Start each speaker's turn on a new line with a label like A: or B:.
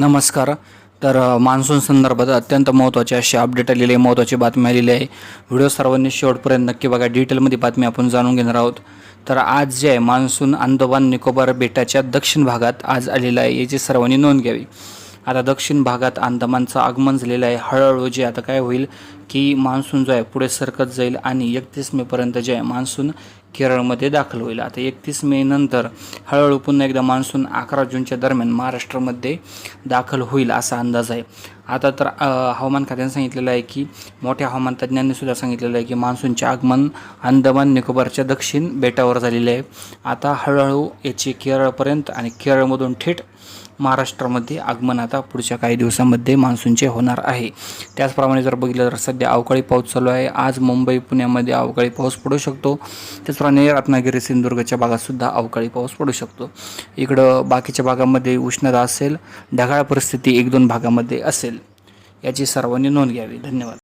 A: नमस्कार. तर मान्सून संदर्भात अत्यंत महत्त्वाचे अशी अपडेट आलेले आहे महत्त्वाची बातमी आलेली आहे. व्हिडिओ सर्वांनी शेवटपर्यंत नक्की बघा. डिटेलमध्ये बातमी आपण जाणून घेणार आहोत. तर आज जे आहे मान्सून अंदमान निकोबार बेटाच्या दक्षिण भागात आज आलेला आहे याची सर्वांनी नोंद घ्यावी. आता दक्षिण भागात अंदमानचं आगमन झालेलं आहे. हळूहळू जे आता काय होईल की मान्सून जो आहे पुढे सरकत जाईल आणि एकतीस मेपर्यंत जे आहे मान्सून केरळमध्ये दाखल होईल. आता एकतीस मे नंतर हळूहळू पुन्हा एकदा मान्सून अकरा जूनच्या दरम्यान महाराष्ट्रामध्ये दाखल होईल असा अंदाज आहे. आता तर हवामान खात्याने सांगितलेलं आहे की मोठ्या हवामान तज्ज्ञांनी सुद्धा सांगितलेलं आहे की मान्सूनचे आगमन अंदमान निकोबारच्या दक्षिण बेटावर झालेले आहे. आता हळूहळू याची केरळपर्यंत आणि केरळमधून थेट महाराष्ट्रामध्ये आगमन आता पुढच्या काही दिवसांमध्ये मान्सूनचे होणार आहे. त्याचप्रमाणे जर बघितलं तर सध्या अवकाळी पाऊस चालू आहे. आज मुंबई पुण्यामध्ये अवकाळी पाऊस पडू शकतो. त्याचप्रमाणे रत्नागिरी सिंधुदुर्गच्या भागातसुद्धा अवकाळी पाऊस पडू शकतो. इकडं बाकीच्या भागामध्ये उष्णता असेल ढगाळ परिस्थिती एक दोन भागामध्ये असेल. याची सर्वांनी नोंद घ्यावी. धन्यवाद.